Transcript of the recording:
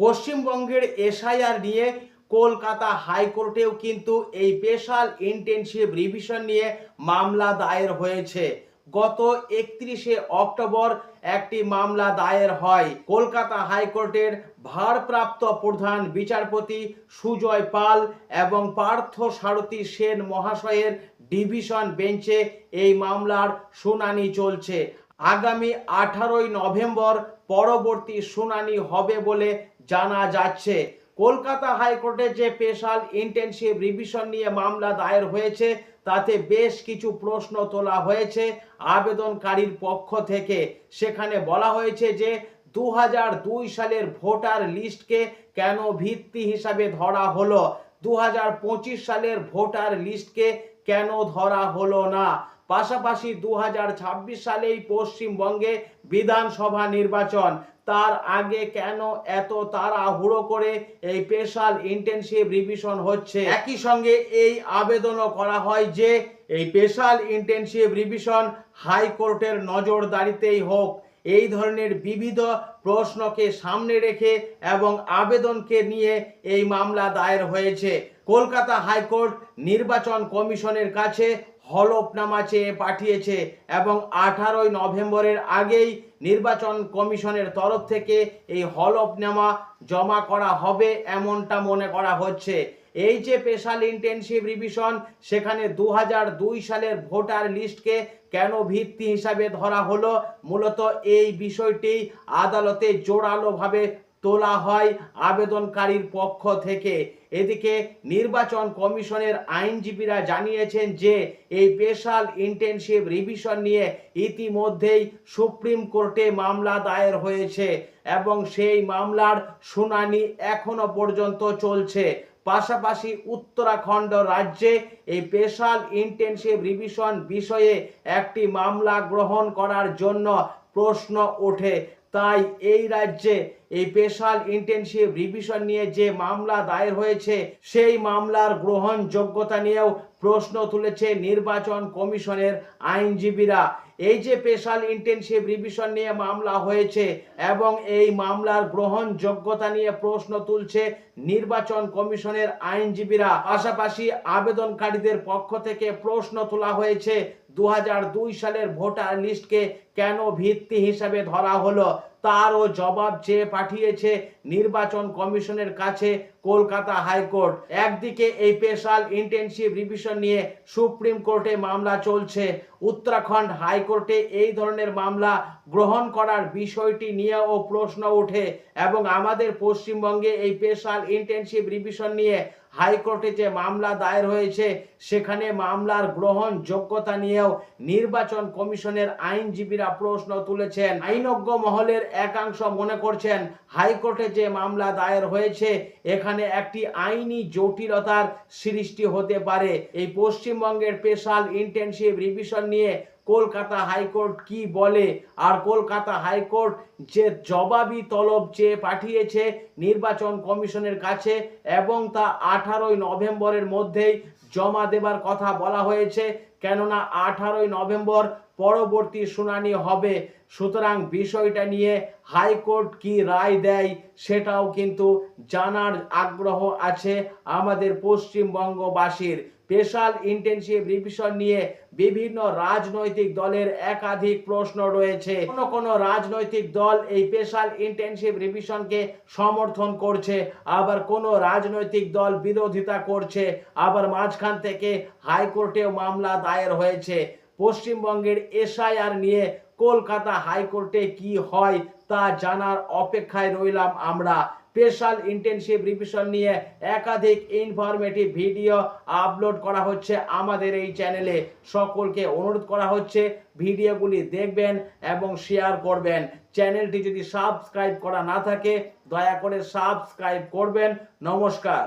পশ্চিমবঙ্গের এসআইআর নিয়ে কলকাতা হাইকোর্টেও কিন্তু এই স্পেশাল ইন্টেনসিভ রিভিশন নিয়ে মামলা দায়ের হয়েছে। গত একত্রিশে অক্টোবর একটি মামলা দায়ের হয়। কলকাতা হাইকোর্টের ভারপ্রাপ্ত প্রধান বিচারপতি সুজয় পাল এবং পার্থ সারথী সেন মহাশয়ের ডিভিশন বেঞ্চে এই মামলার শুনানি চলছে। আগামী আঠারোই নভেম্বর পরবর্তী শুনানি হবে বলে জানা যাচ্ছে, কলকাতা হাইকোর্টে যে স্পেশাল ইন্টেনসিভ রিভিশন নিয়ে মামলা দায়ের হয়েছে, তাতে বেশ কিছু প্রশ্ন তোলা হয়েছে আবেদনকারীর পক্ষ থেকে। সেখানে বলা হয়েছে যে দু সালের ভোটার লিস্টকে কেন ভিত্তি হিসাবে ধরা হলো? দু হাজার পঁচিশ সালের ভোটার লিস্টকে কেন ধরা হলো না? পাশাপাশি দু হাজার ছাব্বিশ সালেই পশ্চিমবঙ্গে বিধানসভা নির্বাচন। তার আগে কেন এত তাড়াহুড়ো করে এই স্পেশাল ইন্টেনসিভ রিভিশন হচ্ছে? একই সঙ্গে এই আবেদনও করা হয় যে এই স্পেশাল ইন্টেনসিভ রিভিশন হাইকোর্টের নজরদারিতেই হোক। এই ধরনের বিবিধ প্রশ্নকে সামনে রেখে এবং আবেদনকে নিয়ে এই মামলা দায়ের হয়েছে। কলকাতা হাইকোর্ট নির্বাচন কমিশনের কাছে হলফনামা চেয়ে পাঠিয়েছে এবং আঠারোই নভেম্বরের আগেই নির্বাচন কমিশনের তরফ থেকে এই হলফনামা জমা করা হবে এমনটা মনে করা হচ্ছে। এই যে স্পেশাল ইন্টেনসিভ রিভিশন, সেখানে দু সালের ভোটার লিস্টকে কেন ভিত্তি হিসাবে ধরা হলো? মূলত এই বিষয়টি আদালতে জোরালোভাবে তোলা হয় আবেদনকারীর পক্ষ থেকে। এদিকে নির্বাচন কমিশনের আইনজীবীরা জানিয়েছেন যে, এই স্পেশাল ইন্টেনসিভ রিভিশন নিয়ে ইতিমধ্যেই সুপ্রিম কোর্টে মামলা দায়ের হয়েছে এবং সেই মামলার শুনানি এখনও পর্যন্ত চলছে। পাশাপাশি উত্তরাখণ্ড রাজ্যে এই স্পেশাল ইন্টেনসিভ রিভিশন বিষয়ে একটি মামলা গ্রহণ করার জন্য প্রশ্ন ওঠে। তাই এই রাজ্যে এই স্পেশাল ইন্টেনসিভ রিভিশন নিয়ে যে মামলা দায়ের হয়েছে, সেই মামলার গ্রহণযোগ্যতা নিয়েও প্রশ্ন তুলেছে নির্বাচন কমিশনের আইনজীবীরা। এই যে স্পেশাল ইন্টেনসিভ রিভিশন নিয়ে মামলা হয়েছে এবং এই মামলার গ্রহণযোগ্যতা নিয়ে প্রশ্ন তুলছে নির্বাচন কমিশনের আইনজীবীরা। পাশাপাশি আবেদনকারীদের পক্ষ থেকে প্রশ্ন তোলা হয়েছে দু হাজার দুই সালের ভোটার লিস্টকে কেন ভিত্তি হিসাবে ধরা হলো? তারও জবাব চেয়ে পাঠিয়েছে নির্বাচন কমিশনের কাছে কলকাতা হাইকোর্ট। একদিকে এই স্পেশাল ইন্টেনসিভ রিভিশন নিয়ে সুপ্রিম কোর্টে মামলা চলছে। উত্তরাখণ্ড হাইকোর্টে এই ধরনের মামলা গ্রহণ করার বিষয়টি নিয়েও প্রশ্ন ওঠে এবং আমাদের পশ্চিমবঙ্গে এই স্পেশাল ইন্টেনসিভ রিভিশন নিয়ে হাইকোর্টে যে মামলা দায়ের হয়েছে, সেখানে মামলার গ্রহণযোগ্যতা নিয়েও নির্বাচন কমিশনের আইনজীবীরা প্রশ্ন তুলেছেন। আইনজ্ঞ মহলের একাংশ মনে করছেন হাইকোর্টে যে মামলা দায়ের হয়েছে, এখানে একটি আইনি জটিলতার সৃষ্টি হতে পারে। এই পশ্চিমবঙ্গের স্পেশাল ইন্টেনসিভ রিভিশন নিয়ে কলকাতা হাইকোর্ট কি বলে? আর কলকাতা হাইকোর্ট যে জবাবি তলব চেয়ে পাঠিয়েছে নির্বাচন কমিশনের কাছে এবং তা আঠারোই নভেম্বরের মধ্যেই জমা দেবার কথা বলা হয়েছে, কেননা আঠারোই নভেম্বর পরবর্তী শুনানি হবে। সুতরাং বিষয়টা নিয়ে হাইকোর্ট কি রায় দেয় সেটাও কিন্তু জানার আগ্রহ আছে আমাদের পশ্চিমবঙ্গবাসীর। স্পেশাল ইন্টেনসিভ রিভিশন নিয়ে বিভিন্ন রাজনৈতিক দলের একাধিক প্রশ্ন রয়েছে। কোন কোন রাজনৈতিক দল এই স্পেশাল ইন্টেনসিভ রিভিশনকে সমর্থন করছে, আবার কোন রাজনৈতিক দল বিরোধিতা করছে, আবার মাঝখান থেকে হাইকোর্টেও মামলা দায়ের হয়েছে। পশ্চিমবঙ্গের এসআইআর নিয়ে কলকাতা হাইকোর্টে কি হয় তা জানার অপেক্ষায় রইলাম আমরা। স্পেশাল ইন্টেনশিপ রিভিশন নিয়ে একাধিক ইনফরমেটিভ ভিডিও আপলোড করা হচ্ছে আমাদের এই চ্যানেলে সকলকে অনুরোধ করা হচ্ছে ভিডিওগুলি দেখবেন এবং শেয়ার করবেন। চ্যানেলটি যদি সাবস্ক্রাইব করা না থাকে, দয়া করে সাবস্ক্রাইব করবেন। নমস্কার।